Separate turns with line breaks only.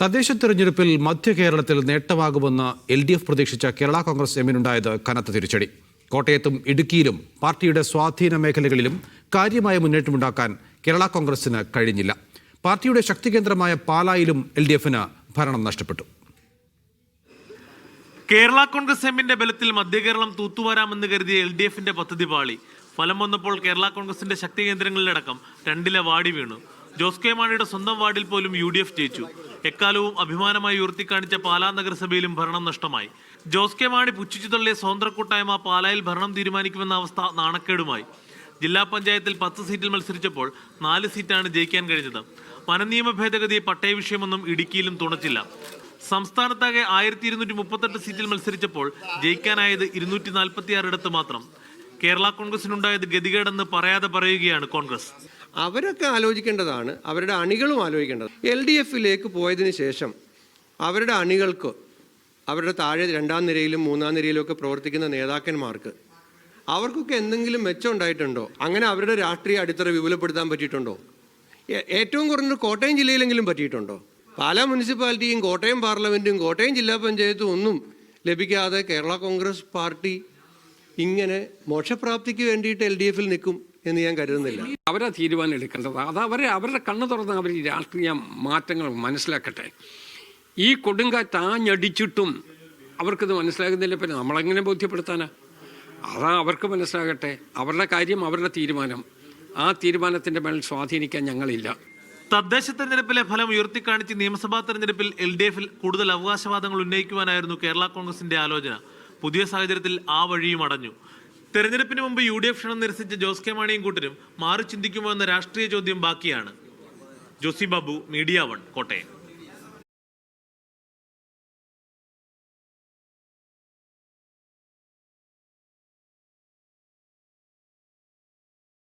തദ്ദേശ തെരഞ്ഞെടുപ്പിൽ മധ്യ കേരളത്തിൽ നേട്ടമാകുമെന്ന് എൽ ഡി എഫ് പ്രതീക്ഷിച്ച കേരള കോൺഗ്രസ് എമ്മിനുണ്ടായത് കനത്ത തിരിച്ചടി. കോട്ടയത്തും ഇടുക്കിയിലും പാർട്ടിയുടെ സ്വാധീന മേഖലകളിലും കാര്യമായ മുന്നേറ്റമുണ്ടാക്കാൻ കേരള കോൺഗ്രസിന് കഴിഞ്ഞില്ല. പാർട്ടിയുടെ ശക്തി കേന്ദ്രമായ പാലായിലും എൽ ഡി എഫിന് ഭരണം നഷ്ടപ്പെട്ടു.
കേരള കോൺഗ്രസ് എമ്മിന്റെ ബലത്തിൽ മധ്യകേരളം തൂത്തുവരാമെന്ന് കരുതിയ എൽ ഡി എഫിന്റെ പദ്ധതി പാളി ഫലം വന്നപ്പോൾ കേരള കോൺഗ്രസിന്റെ ശക്തി കേന്ദ്രങ്ങളിലടക്കം രണ്ടിലെ വാടി വീണു. ജോസ് കെ മാണിയുടെ സ്വന്തം വാർഡിൽ പോലും യു ഡി എഫ് ജയിച്ചു. എക്കാലവും അഭിമാനമായി ഉയർത്തിക്കാണിച്ച പാലാ നഗരസഭയിലും ഭരണം നഷ്ടമായി. ജോസ് കെ മാണി പുച്ഛിച്ചു തള്ളിയ സ്വതന്ത്ര കൂട്ടായ്മ പാലായിൽ ഭരണം തീരുമാനിക്കുമെന്ന അവസ്ഥ നാണക്കേടുമായി. ജില്ലാ പഞ്ചായത്തിൽ പത്ത് സീറ്റിൽ മത്സരിച്ചപ്പോൾ നാല് സീറ്റാണ് ജയിക്കാൻ കഴിഞ്ഞത്. വനനിയമ ഭേദഗതി പട്ടയ വിഷയമൊന്നും ഇടുക്കിയിലും തുണച്ചില്ല. സംസ്ഥാനത്താകെ ആയിരത്തി ഇരുന്നൂറ്റി മുപ്പത്തെട്ട് സീറ്റിൽ മത്സരിച്ചപ്പോൾ ജയിക്കാനായത് ഇരുന്നൂറ്റി നാൽപ്പത്തി ആറിടത്ത് മാത്രം. കേരള കോൺഗ്രസിനുണ്ടായത് ഗതികേടെന്ന് പറയാതെ പറയുകയാണ് കോൺഗ്രസ്.
അവരൊക്കെ ആലോചിക്കേണ്ടതാണ് അവരുടെ അണികളും ആലോചിക്കേണ്ടത് എൽ ഡി എഫിലേക്ക് പോയതിന് ശേഷം അവരുടെ അണികൾക്ക് അവരുടെ താഴെ രണ്ടാം നിരയിലും മൂന്നാം നിരയിലും ഒക്കെ പ്രവർത്തിക്കുന്ന നേതാക്കന്മാർക്ക് അവർക്കൊക്കെ എന്തെങ്കിലും മെച്ചം ഉണ്ടായിട്ടുണ്ടോ? അങ്ങനെ അവരുടെ രാഷ്ട്രീയ അടിത്തറ വിപുലപ്പെടുത്താൻ പറ്റിയിട്ടുണ്ടോ? ഏറ്റവും കുറഞ്ഞ കോട്ടയം ജില്ലയിലെങ്കിലും പറ്റിയിട്ടുണ്ടോ? പാലാ മുനിസിപ്പാലിറ്റിയും കോട്ടയം പാർലമെന്റും കോട്ടയം ജില്ലാ പഞ്ചായത്തും ഒന്നും ലഭിക്കാതെ കേരള കോൺഗ്രസ് പാർട്ടി ഇങ്ങനെ മോക്ഷപ്രാപ്തിക്ക് വേണ്ടിയിട്ട് എൽ ഡി എഫിൽ നിൽക്കും എന്ന് ഞാൻ കരുതുന്നില്ല.
അവരാ തീരുമാനം എടുക്കേണ്ടത്. അത് അവരെ അവരുടെ കണ്ണു തുറന്ന് അവർ ഈ രാഷ്ട്രീയ മാറ്റങ്ങൾ മനസ്സിലാക്കട്ടെ. ഈ കൊടുങ്കാറ്റ് ആഞ്ഞടിച്ചിട്ടും അവർക്കിത് മനസ്സിലാകുന്നില്ല. പിന്നെ നമ്മളെങ്ങനെ ബോധ്യപ്പെടുത്താനാ? അതാ അവർക്ക് മനസ്സിലാകട്ടെ. അവരുടെ കാര്യം അവരുടെ തീരുമാനം. ആ തീരുമാനത്തിന്റെ മേൽ സ്വാധീനിക്കാൻ ഞങ്ങളില്ല.
തദ്ദേശ തെരഞ്ഞെടുപ്പിലെ ഫലം ഉയർത്തിക്കാണിച്ച് നിയമസഭാ തെരഞ്ഞെടുപ്പിൽ എൽ ഡി എഫിൽ കൂടുതൽ അവകാശവാദങ്ങൾ ഉന്നയിക്കുവാനായിരുന്നു കേരള കോൺഗ്രസിന്റെ ആലോചന. പുതിയ സാഹചര്യത്തിൽ ആ വഴിയും അടഞ്ഞു. തെരഞ്ഞെടുപ്പിന് മുമ്പ് യു ഡി എഫ് ക്ഷണം നിരസിച്ച ജോസ് കെ മാണിയും കൂട്ടരും മാറി ചിന്തിക്കുമോ എന്ന രാഷ്ട്രീയ ചോദ്യം ബാക്കിയാണ്. Josy Babu media one Kottayam.